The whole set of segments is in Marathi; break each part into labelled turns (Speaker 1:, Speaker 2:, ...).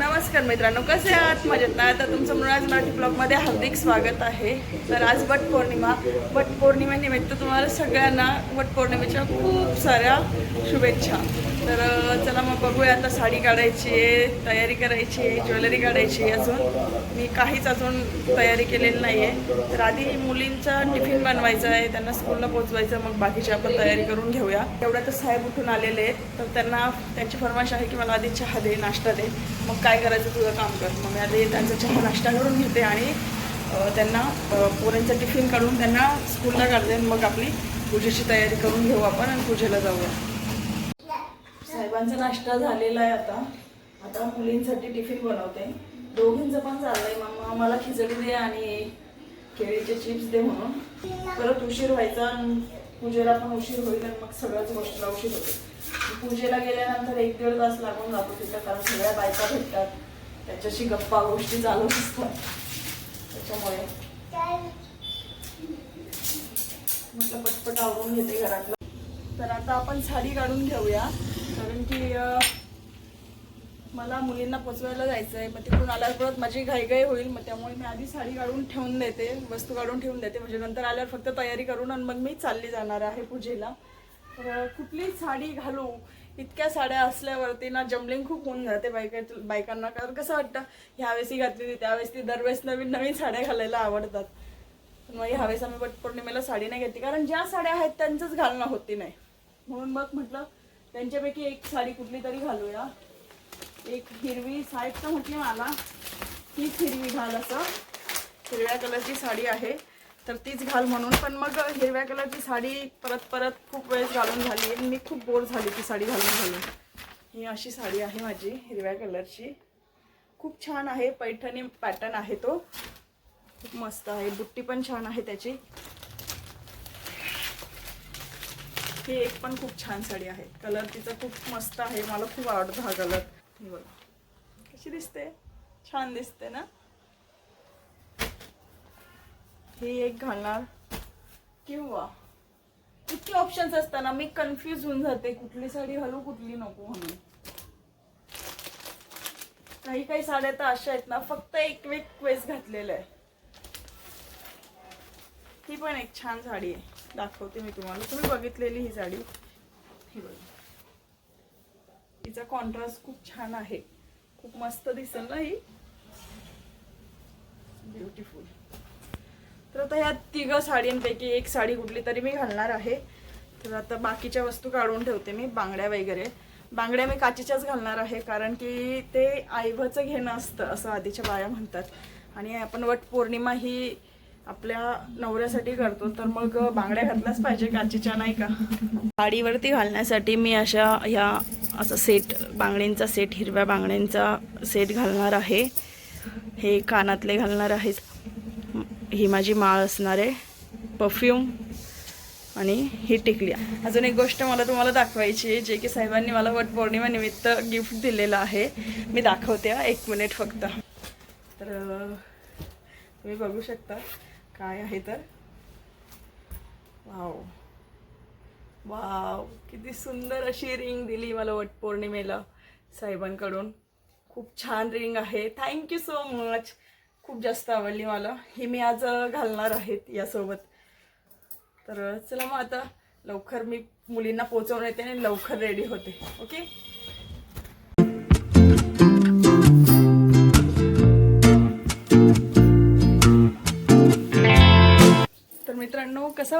Speaker 1: नमस्कार मित्रांनो कसे आहात? मजेत ना? तर तुमचं मुळाज मराठी ब्लॉगमध्ये हार्दिक स्वागत आहे. तर आज वट पौर्णिमा. वट पौर्णिमेनिमित्त तुम्हाला सगळ्यांना वट पौर्णिमेच्या खूप साऱ्या शुभेच्छा. तर चला मग बघूया आता साडी काढायची आहे तयारी करायची आहे ज्वेलरी काढायची आहे अजून. मी काहीच अजून तयारी केलेली नाही आहे तर आधी मुलींचा टिफिन बनवायचा आहे त्यांना स्कूलला पोचवायचं मग बाकीची आपण तयारी करून घेऊया. तेवढ्या तर साहेब उठून आलेले आहेत तर त्यांना त्यांची फरमाश आहे की मला आधी चहा दे नाश्ता दे. मग काय करायचं तुझं काम कर. मग मी आधी त्यांचा चहा नाश्ता करून घेते आणि त्यांना पोरांचा टिफिन काढून त्यांना स्कूलला काढते आणि मग आपली पूजेची तयारी करून घेऊ आपण आणि पूजेला जाऊया. साहेबांचा नाश्ता झालेला आहे आता. आता मुलींसाठी टिफिन बनवते. दोघींचं पण चाललंय. मग मला खिचडी दे आणि केळीचे चिप्स दे म्हणून. परत उशीर व्हायचा आणि पूजेला पण उशीर होईल आणि मग सगळ्याच गोष्टीला उशीर होतो. पूजेला गेल्यानंतर एक दीड तास लागून जातो तिथं कारण सगळ्या बायका भेटतात. त्याच्याशी गप्पा गोष्टी चालू असतात. त्याच्यामुळे. म्हटलं पटपट आवरून घेते घरातलं. तर आता आपण साडी काढून घेऊया. कारण की मला मुलींना पोचवायला जायचं आहे मग तिकडून आल्यावर परत माझी घाईघाई होईल. मग त्यामुळे मी आधी साडी काढून ठेवून देते वस्तू काढून ठेवून देते. म्हणजे नंतर आल्यावर फक्त तयारी करून आणि मग मी चालली जाणार आहे पूजेला. तर कुठली साडी घालू? इतक्या साड्या असल्यावरती ना जमलिंग खूप होऊन जाते बायका बायकांना. कारण कसं वाटतं ह्यावेळेस ही घातली ती त्यावेळेस ती दरवेळेस नवीन नवीन साड्या घालायला आवडतात. पण मग ह्यावेळेस आम्ही वटपौर्णिमेला साडी नाही घेतली. कारण ज्या साड्या आहेत त्यांचंच घालणं होती नाही. म्हणून मग म्हटलं त्यांच्यापैकी एक साडी कुठली तरी घालूया. एक हिरवी साईड तर म्हटली मला. हीच हिरवी घाल असं. हिरव्या कलरची साडी आहे. तर तीच घाल म्हणून. पण मग हिरव्या कलरची साडी परत परत खूप वेळेस घालून झाली. आणि मी खूप बोर झाली ती साडी घालून घालून. ही अशी साडी आहे माझी हिरव्या कलरची. खूप छान आहे. पैठणी पॅटर्न आहे तो. खूप मस्त आहे. बुट्टी पण छान आहे त्याची. ही एक पण खूप छान साडी आहे. कलर तिचा खूप मस्त आहे. मला खूप आवडतो हा कलर हे बघा. कशी दिसते? छान दिसते ना? ही एक घालणार. किंवा इतके ऑप्शन्स असताना मी कन्फ्यूज होऊन जाते. कुठली साडी घालू कुठली नको म्हणून. काही काही साड्या तर अशा आहेत ना फक्त एक वेक वेस घातलेलं आहे. ही पण एक छान साडी आहे. दाखवते मी तुम्हाला. तुम्ही बघितलेली ही साडी. ही बघा. तिचा कॉन्ट्रास्ट खूप छान आहे. खूप मस्त दिसेल ना ही? ब्युटिफुल तर आता ह्या तिघ साडींपैकी एक साडी कुठली तरी मी घालणार आहे. तर आता बाकीच्या वस्तू काढून ठेवते मी बांगड्या वगैरे. बांगड्या मी काचेच्याच घालणार आहे कारण की ते आईभचं घेणं असतं असं आधीच्या बाया म्हणतात. आणि आपण वट पौर्णिमा ही आपल्या नवऱ्यासाठी करतो तर मग बांगड्या घातल्याच पाहिजे काचेच्या नाही का? साडीवरती घालण्यासाठी मी अशा ह्या असा सेट बांगड्यांचा सेट हिरव्या बांगड्यांचा सेट घालणार आहे. हे कानातले घालणार आहेत. ही माझी माळ असणार आहे. परफ्यूम आणि ही टिकली. अजून एक गोष्ट मला तुम्हाला दाखवायची आहे जे की साहेबांनी मला वट पौर्णिमेनिमित्त गिफ्ट दिलेलं आहे. मी दाखवते एक मिनिट फक्त. तर तुम्ही बघू शकता. काय आहे तर? वाव वाव किती सुंदर अशी रिंग दिली मला वट पौर्णिमेला साहेबांकडून. खूप छान रिंग आहे. थँक्यू सो मच खूप जास्त आवडली मला. ही मी आज घालणार आहेत यासोबत. तर चला मग आता लवकर मी मुलींना पोचवून येते आणि लवकर रेडी होते. ओके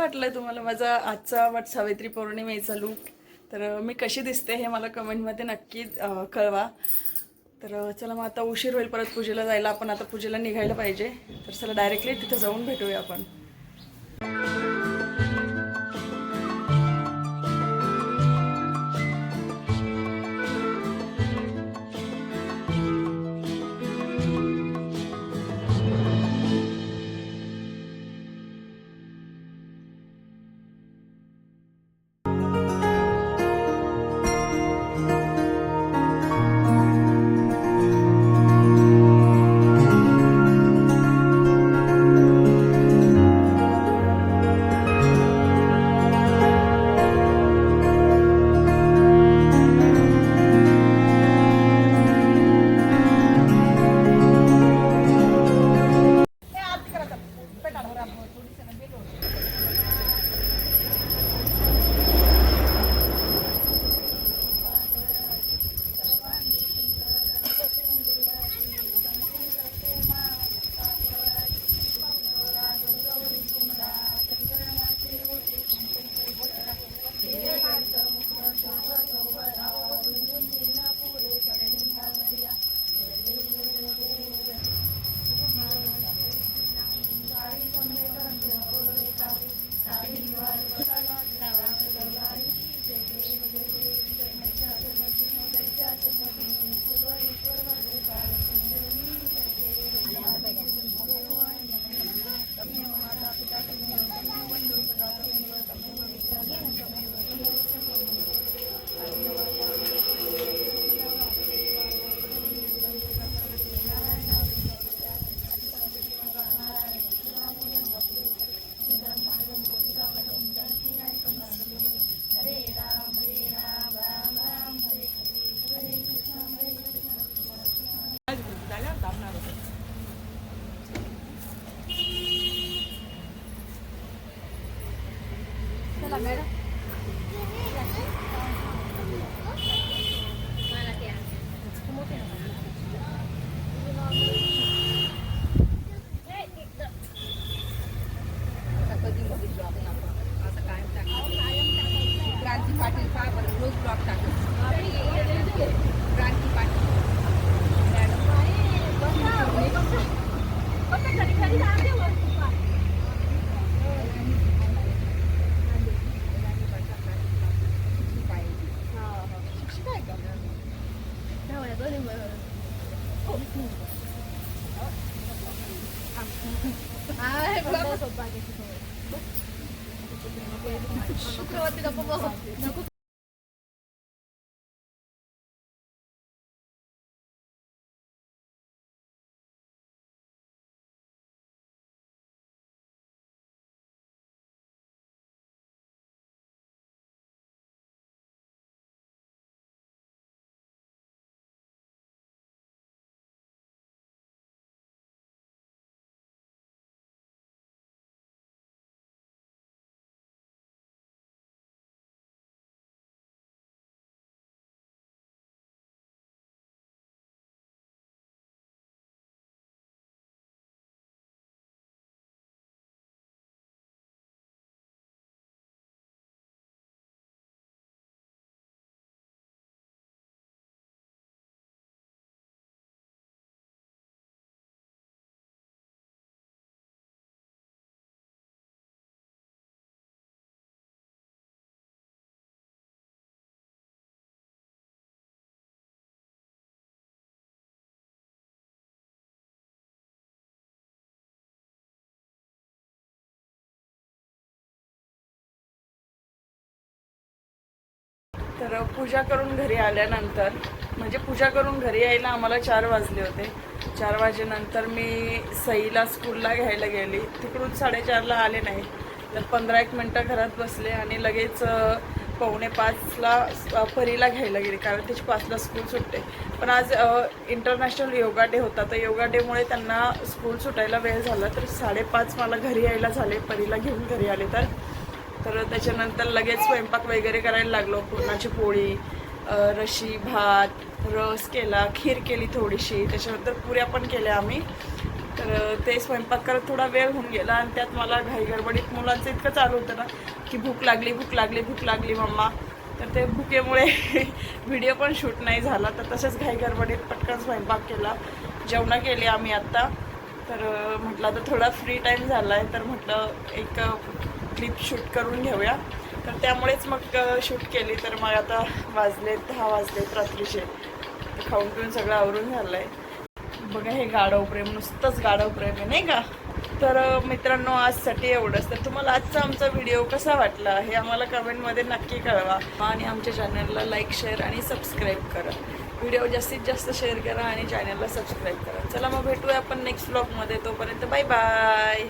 Speaker 1: वाटलं तुम्हाला माझा आजचा वट सावित्री पौर्णिमेचा लूक तर मी कशी दिसते हे मला कमेंटमध्ये नक्की कळवा. तर चला मग आता उशीर होईल परत पूजेला जायला. आपण आता पूजेला निघायला पाहिजे. तर चला डायरेक्टली तिथं जाऊन भेटूया आपण. Шукрувати допомогу. तर पूजा करून घरी आल्यानंतर म्हणजे पूजा करून घरी यायला आम्हाला चार वाजले होते. चार वाजेनंतर मी सईला स्कूलला घ्यायला गेली. तिकडून साडेचारला आले नाही. तर पंधरा एक मिनटं घरात बसले आणि लगेच पावणे पाचला परीला घ्यायला गेली. कारण त्याची पाचला स्कूल सुटते. पण आज इंटरनॅशनल योगा डे होता. तर योगा डेमुळे त्यांना स्कूल सुटायला वेळ झाला. तर साडेपाच मला घरी यायला झाले. परीला घेऊन घरी आले. तर तर त्याच्यानंतर लगेच स्वयंपाक वगैरे करायला लागलो. पुरणाची पोळी रशी भात रस केला खीर केली थोडीशी. त्याच्यानंतर पुऱ्या पण केल्या आम्ही. तर ते स्वयंपाक करत थोडा वेळ होऊन गेला आणि त्यात मला घाई गडबडीत मुलांचं इतकं चालू होतं ना की भूक लागली भूक लागली भूक लागली मम्मा. तर ते भुकेमुळे व्हिडिओ पण शूट नाही झाला. तर तसंच घाई गडबडीत पटकन स्वयंपाक केला. जेवणं केली आम्ही आत्ता तर म्हटलं आता थोडा फ्री टाईम झाला आहे तर म्हटलं एक क्लिप शूट करून घेऊया. तर त्यामुळेच मग शूट केली तर मग आता वाजले दहा वाजलेत रात्रीचे. खाऊन पिऊन सगळं आवरून झालं आहे बघा हे गाढव प्रेम नुसतंच गाढव प्रेम आहे नाही का? तर मित्रांनो आजसाठी एवढंच. तर तुम्हाला आजचा आमचा व्हिडिओ कसा वाटला हे आम्हाला कमेंटमध्ये नक्की कळवा. आणि आमच्या चॅनलला लाईक शेअर आणि सबस्क्राईब करा. व्हिडिओ जास्तीत जास्त शेअर करा आणि चॅनलला सबस्क्राईब करा. चला मग भेटूया आपण नेक्स्ट ब्लॉगमध्ये तोपर्यंत बाय बाय